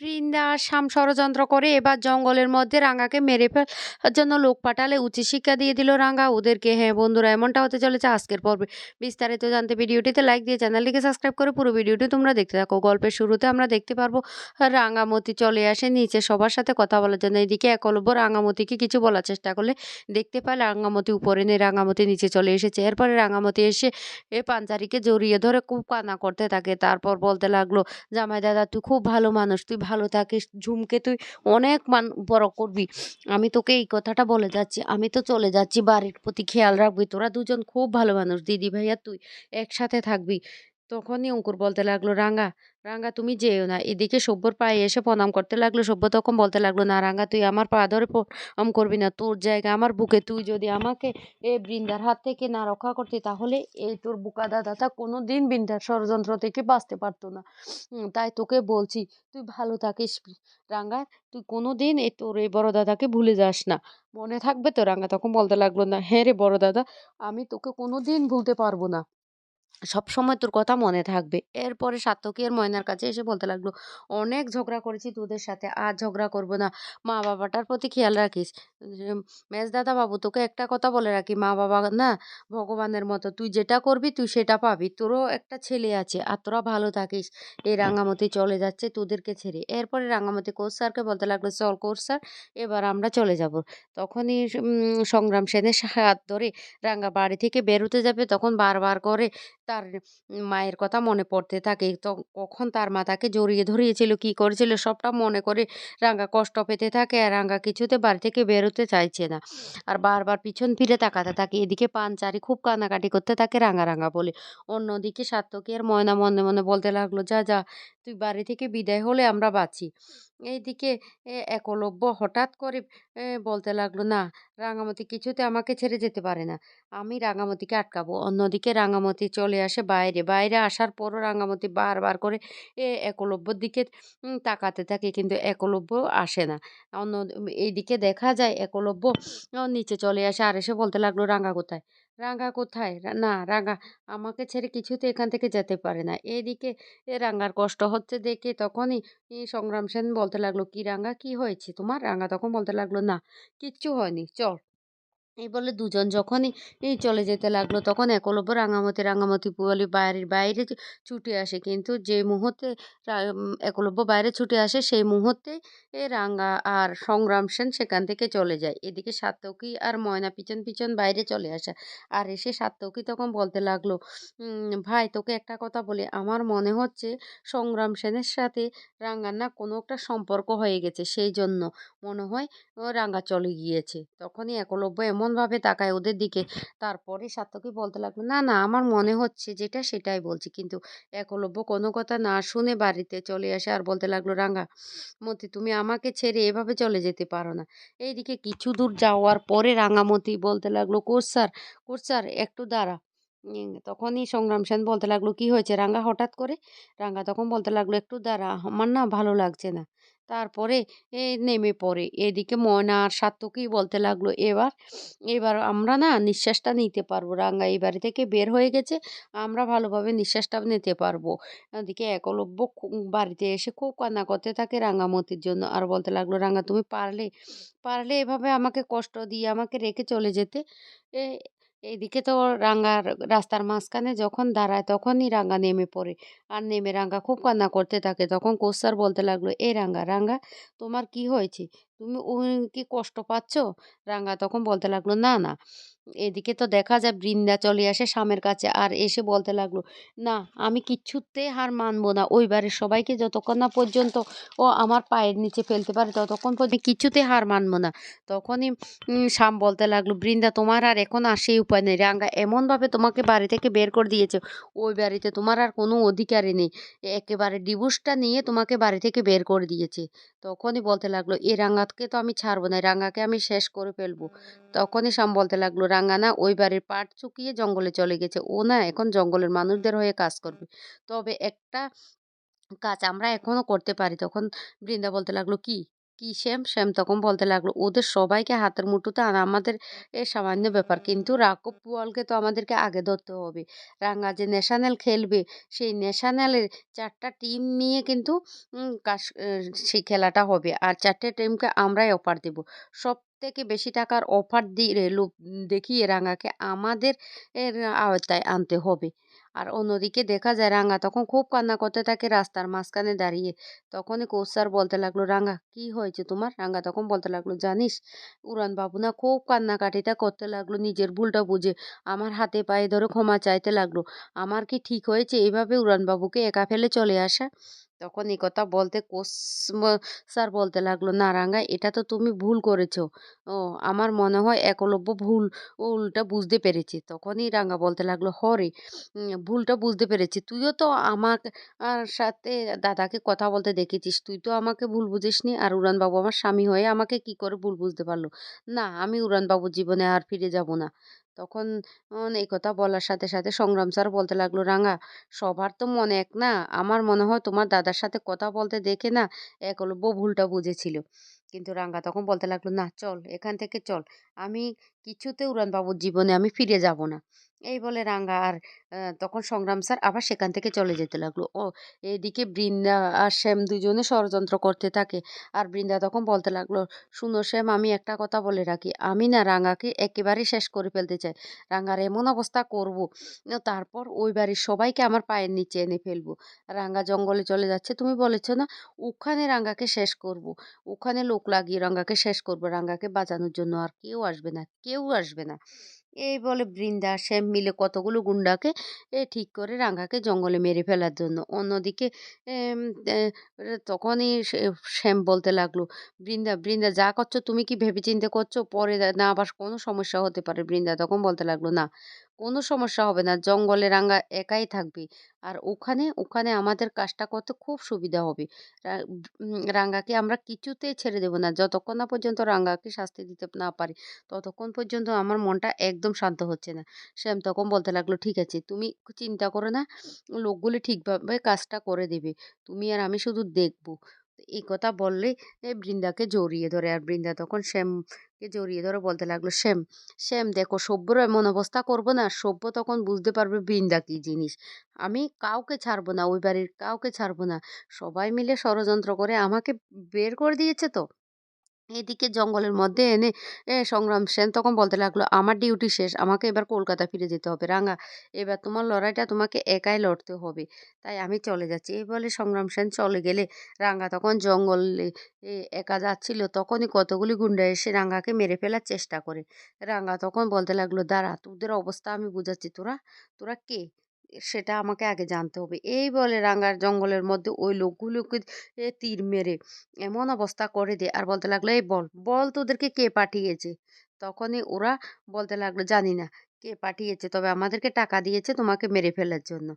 বৃন্দা শাম ষড়যন্ত্র করে এবার জঙ্গলের মধ্যে রাঙ্গাকে মেরে ফেলার জন্য লোক পাঠালে উচিত শিক্ষা দিয়ে দিল রাঙ্গা। ওদেরকে হ্যাঁ বন্ধুরা, এমনটা হতে চলেছে আজকের পর্বে। বিস্তারিত জানতে ভিডিওটিতে লাইক দিয়ে চ্যানেলটিকে সাবস্ক্রাইব করে পুরো ভিডিওটি তোমরা দেখতে থাকো। গল্পের শুরুতে আমরা দেখতে পারব, রাঙ্গামতি চলে আসে নিচে সবার সাথে কথা বলার জন্য। এদিকে একলব্য রাঙ্গামতিকে কিছু বলার চেষ্টা করলে দেখতে পায় রাঙ্গামতি উপরে নেই, রাঙ্গামতি নিচে চলে এসেছে। এরপরে রাঙ্গামতি এসে এ পাঞ্জারিকে জড়িয়ে ধরে খুব কান্না করতে থাকে। তারপর বলতে লাগল, জামাই দাদা, তুই খুব ভালো মানুষ, তুই ভালো থাকিস, ঝুমকে তুই অনেক মান বড় করবি। আমি তোকে এই কথাটা বলে যাচ্ছি, আমি তো চলে যাচ্ছি বাড়ির প্রতি খেয়াল রাখবি। তোরা দুজন খুব ভালো মানুষ, দিদি ভাইয়া তুই একসাথে থাকবি। তখনই অঙ্কুর বলতে লাগল রাঙ্গা রাঙ্গা তুমি যেও না। এদিকে সভ্যর পায়ে এসে প্রণাম করতে লাগল। সভ্য তখন বলতে লাগল, না রাঙ্গা তুই আমার পা ধরে প্রণাম করবি না। তোর জায়গা আমার বুকে। তুই যদি আমাকে এ বৃন্দার হাত থেকে না রক্ষা করতি, তাহলে এই তোর বুকা দাদাটা কোনো দিন বৃন্দার ষড়যন্ত্র থেকে বাঁচতে পারতো না। তাই তোকে বলছি, তুই ভালো থাকিস রাঙ্গা তুই কোনো দিন এই তোর এই বড় দাদাকে ভুলে যাস না। মনে থাকবে তো? রাঙ্গা তখন বলতে লাগল, না হ্যাঁ রে বড় দাদা, আমি তোকে কোনো দিন ভুলতে পারব না। সবসময় তোর কথা মনে থাকবে। এরপরে সাত্তকী আর ময়নার কাছে এসে বলতে লাগল অনেক ঝগড়া করেছি তোদের সাথে আর ঝগড়া করব না। মা বাবাটার প্রতি খেয়াল রাখিস। মেজ দাদা বাবু তোকে একটা কথা বলে রাখি। মা বাবা না ভগবানের মতো তুই যেটা করবি তুই সেটা পাবি। তোরও একটা ছেলে আছে আর তোরা ভালো থাকিস। এই রাঙামতি চলে যাচ্ছে তোদেরকে ছেড়ে। এরপরে রাঙামতি কোচ স্যারকে বলতে লাগল চল কোচ স্যার এবার আমরা চলে যাব। তখনই সংগ্রাম সেনের হাত ধরে রাঙ্গা বাড়ি থেকে বেরোতে যাবে। তখন বারবার করে তার মায়ের কথা মনে পড়তে থাকে। তো কখন তার মা তাকে জড়িয়ে ধরিয়েছিল, কি করেছিল, সবটা মনে করে রাঙ্গা কষ্ট পেতে থাকে আর রাঙ্গা কিছুতে বাড়ি থেকে বেরোতে চাইছে না। আর বারবার পিছন ফিরে তাকাতে থাকে। এদিকে পাঞ্চারি খুব কান্নাকাটি করতে থাকে রাঙা রাঙা বলে। অন্যদিকে সাত্তকী আর ময়না মনে মনে বলতে লাগল, যা যা, তুই বাড়ি থেকে বিদায় হলে আমরা বাঁচি। এইদিকে একলব্য হঠাৎ করে বলতে লাগল, না, রাঙামতি কিছুতে আমাকে ছেড়ে যেতে পারে না। আমি রাঙামতিকে আটকাবো। অন্যদিকে রাঙামতি চলে আসে বাইরে। বাইরে আসার পরও রাঙামতি বারবার করে, এ, একলব্যর দিকে তাকাতে থাকে। কিন্তু একলব্য আসে না। অন্য, এইদিকে দেখা যায় একলব্য নিচে চলে আসে। আর এসে বলতে লাগল, রাঙা কোথায়? রাঙা কোথায়? না, রাঙা আমাকে ছেড়ে কিছুতে এখান থেকে যেতে পারে না। এদিকে এ রাঙার কষ্ট হচ্ছে দেখে তখনই সংগ্রাম সেন বলতে লাগল, কি রাঙা? কি হয়েছে তোমার? রাঙা তখন বলতে লাগল, না, কিচ্ছু হয়নি, চল। এই বলে দুজন যখনই এই চলে যেতে লাগল, তখন একলব্য রাঙামতি রাঙামতি বলে বাইরের বাইরে ছুটে আসে। কিন্তু যে মুহূর্তে একলব্য বাইরে ছুটে আসে, সেই মুহূর্তে এ রাঙা আর সংগ্রাম সেন সেখান থেকে চলে যায়। এদিকে সাত্তকী আর ময়না পিছন পিছন বাইরে চলে আসে। আর এসে সাত্তকী তখন বলতে লাগল ভাই, তোকে একটা কথা বলি। আমার মনে হচ্ছে সংগ্রাম সেনের সাথে রাঙার না কোনো একটা সম্পর্ক হয়ে গেছে। সেই জন্য মনে হয় ও রাঙা চলে গিয়েছে। তখনই একলব্য এমনভাবে তাকায় ওদের দিকে। তারপরে সাত্তকী বলতে লাগল, না না, আমার মনে হচ্ছে যেটা সেটাই বলছি। কিন্তু একলব্য কোনো কথা না শুনে বাড়িতে চলে আসে আর বলতে লাগল রাঙা মতি, তুমি আমাকে ছেড়ে এভাবে চলে যেতে পারো না। এইদিকে কিছু দূর যাওয়ার পরে রাঙামতি বলতে লাগল, কোচ স্যার একটু দাঁড়া। তখনই সংগ্রাম সেন বলতে লাগল, কি হয়েছে রাঙা হঠাৎ করে? রাঙা তখন বলতে লাগল, একটু দাঁড়া, আমার না ভালো লাগছে না। তারপরে এ নেমে পড়ে। এদিকে ময়না আর সাত্তকী বলতে লাগল, এবার এবার আমরা না নিঃশ্বাসটা নিতে পারব। রাঙ্গা এই বাড়ি থেকে বের হয়ে গেছে, আমরা ভালোভাবে নিঃশ্বাসটা নিতে পারব। এদিকে একলব্য বাড়িতে এসে খুব কান্না করতে থাকে রাঙ্গামতির জন্য আর বলতে লাগল, রাঙ্গা, তুমি পারলে পারলে এভাবে আমাকে কষ্ট দিয়ে আমাকে রেখে চলে যেতে। এ এইদিকে তো রাঙ্গার রাস্তার মাঝখানে যখন দাঁড়ায় তখনই রাঙ্গা নেমে পড়ে। আর নেমে রাঙ্গা খুব কান্না করতে থাকে। তখন কোস্যার বলতে লাগল এই রাঙ্গা রাঙ্গা, তোমার কি হয়েছে? তুমি কি কষ্ট পাচ্ছ? রাঙ্গা তখন বলতে লাগল, না না এদিকে তো দেখা যায় বৃন্দা চলে আসে স্বামীর কাছে আর এসে বলতে লাগল, না, আমি কিচ্ছুতে হার মানবো না। ওই বাড়ির সবাইকে যতক্ষণ না পর্যন্ত ও আমার পায়ের নিচে ফেলতে পারে ততক্ষণ পর্যন্ত কিছুতে হার মানবো না। তখনই শ্যাম বলতে লাগল, বৃন্দা, তোমার আর এখন আর সেই উপায় নেই। রাঙ্গা এমনভাবে তোমাকে বাড়ি থেকে বের করে দিয়েছে, ওই বাড়িতে তোমার আর কোনো অধিকারই নেই। একেবারে ডিভোর্সটা নিয়ে তোমাকে বাড়ি থেকে বের করে দিয়েছে। তখনই বলতে লাগল এই রাঙ্গাকে তো আমি ছাড়বো না রাঙ্গাকে আমি শেষ করে ফেলব। তখনই শ্যাম বলতে লাগল রাঙ্গা না, ওই বাড়ির পাট চুকিয়ে জঙ্গলে চলে গেছে। ও না এখন জঙ্গলের মানুষদের হয়ে কাজ করবে। তবে একটা কাজ আমরা এখনও করতে পারি। তখন বৃন্দা বলতে লাগল, কি? কি শ্যাম? শ্যাম তখন বলতে লাগল, ওদের সবাইকে হাতের মুঠোতে আনা আমাদের এ সামান্য ব্যাপার। কিন্তু রাকব বোয়ালকে তো আমাদেরকে আগে ধরতে হবে। রাঙ্গা যে ন্যাশনাল খেলবে, সেই ন্যাশনালের চারটা টিম নিয়ে কিন্তু সেই খেলাটা হবে। আর চারটে টিমকে আমরাই অফার দেব। সব থেকে বেশি টাকার অফার দিয়ে লোক দেখিয়ে রাঙাকে আমাদের এর আওতায় আনতে হবে। আর অন্যদিকে দেখা যায় রাঙা তখন খুব কান্না করতে থাকে, রাস্তার মাঝখানে দাঁড়িয়ে। তখনই কোচ বলতে লাগল, রাঙা, কি হয়েছে তোমার? রাঙা তখন বলতে লাগল, জানিস উড়ান বাবু না খুব কান্নাকাটিটা করতে লাগল, নিজের ভুলটা বুঝে। আমার হাতে পায়ে ধরে ক্ষমা চাইতে লাগল। আমার কি ঠিক হয়েছে? এভাবে উড়ান বাবুকে একা ফেলে চলে আসা? তখন এই কথা বলতে কোচ স্যার বলতে লাগল না রাঙ্গা এটা তো তুমি ভুল করেছ। ও, আমার মনে হয় একলব্য ভুল উল্টা বুঝতে পেরেছি। তখনই রাঙ্গা বলতে লাগল হরে ভুলটা বুঝতে পেরেছি। তুইও তো আমার সাথে দাদাকে কথা বলতে দেখেছিস। তুই তো আমাকে ভুল বুঝিসনি, আর উড়ানবাবু আমার স্বামী হয়ে আমাকে কি করে ভুল বুঝতে পারল? না, আমি উড়ানবাবুর জীবনে আর ফিরে যাব না। তখন এই কথা বলার সাথে সাথে সংগ্রাম স্যার বলতে লাগল, রাঙা, সবার তো মনে এক না? আমার মনে হয় তোমার দাদার সাথে কথা বলতে দেখে না এক একলব্য ভুলটা বুঝেছিল। কিন্তু রাঙ্গা তখন বলতে লাগল, না, চল, এখান থেকে চল। আমি কিছুতে উড়ানবাবুর জীবনে আমি ফিরে যাব না। এই বলে রাঙ্গা আর তখন সংগ্রাম স্যার আবার সেখান থেকে চলে যেতে লাগল। ও, এদিকে বৃন্দা আর শ্যাম দুজনে ষড়যন্ত্র করতে থাকে আর বৃন্দা তখন বলতে লাগল, শুনো শ্যাম, আমি একটা কথা বলে রাখি। আমি না রাঙ্গাকে একেবারে শেষ করে ফেলতে চাই। রাঙ্গার এমন অবস্থা করব তারপর ওই বাড়ির সবাইকে আমার পায়ের নিচে এনে ফেলব। রাঙ্গা জঙ্গলে চলে যাচ্ছে, তুমি বলেছ না? ওখানে রাঙ্গাকে শেষ করব। ওখানে লোক লাগিয়ে রাঙ্গাকে শেষ করব। রাঙ্গাকে বাঁচানোর জন্য আর কেউ আসবে না কেউ আসবে না। এই বলে বৃন্দা শ্যাম মিলে কতগুলো গুন্ডাকে, এ ঠিক করে রাঙ্গাকে জঙ্গলে মেরে ফেলার জন্য। অন্যদিকে তখনই শ্যাম বলতে লাগল, বৃন্দা বৃন্দা, যা করছ তুমি কি ভেবে চিন্তে করছ? পরে না আবার কোনো সমস্যা হতে পারে। বৃন্দা তখন বলতে লাগল, না কোনো সমস্যা হবে না। জঙ্গলে রাঙ্গা একাই থাকবে। আর ওখানে ওখানে আমাদের কাজটা করতে খুব সুবিধা হবে। রাঙ্গাকে আমরা কিছুতেই ছেড়ে দেবো না। যতক্ষণ না পর্যন্ত রাঙ্গাকে শাস্তি দিতে না পারি, ততক্ষণ পর্যন্ত আমার মনটা একদম শান্ত হচ্ছে না। শ্যাম তখন বলতে লাগল, ঠিক আছে, তুমি চিন্তা করো না। লোকগুলি ঠিকভাবে কাজটা করে দেবে। তুমি আর আমি শুধু দেখব। এই কথা বললে বৃন্দাকে জড়িয়ে ধরে। আর বৃন্দা তখন শ্যামকে জড়িয়ে ধরে বলতে লাগল, শ্যাম শ্যাম, দেখো সভ্যর এমন অবস্থা করব না। সভ্য তখন বুঝতে পারবে বৃন্দা কী জিনিস। আমি কাউকে ছাড়বো না, ওই বাড়ির কাউকে ছাড়বো না। সবাই মিলে ষড়যন্ত্র করে আমাকে বের করে দিয়েছে তো। এদিকে জঙ্গলের মধ্যে এনে, এ সংগ্রাম সেন তখন বলতে লাগল, আমার ডিউটি শেষ, আমাকে এবার কলকাতা ফিরে যেতে হবে রাঙা এবার তোমার লড়াইটা তোমাকে একাই লড়তে হবে। তাই আমি চলে যাচ্ছি। এই বলে সংগ্রাম সেন চলে গেলে রাঙ্গা তখন জঙ্গলে একা যাচ্ছিল, তখনই কতগুলি গুন্ডা এসে রাঙ্গাকে মেরে ফেলার চেষ্টা করে। রাঙ্গা তখন বলতে লাগল, দাঁড়া, তোদের অবস্থা আমি বুঝাচ্ছি। তোরা তোরা কে? সেটা আমাকে আগে জানতে হবে। এই বলে রাঙ্গার জঙ্গলের মধ্যে ওই লোকগুলোকে তীর মেরে এমন অবস্থা করে দে আর বলতে লাগল, এই বল বল তোদেরকে কে পাঠিয়েছে? তখনই ওরা বলতে লাগল, জানি না, কে পাঠিয়েছে? তবে আমাদেরকে টাকা দিয়েছে তোমাকে মেরে ফেলার জন্য।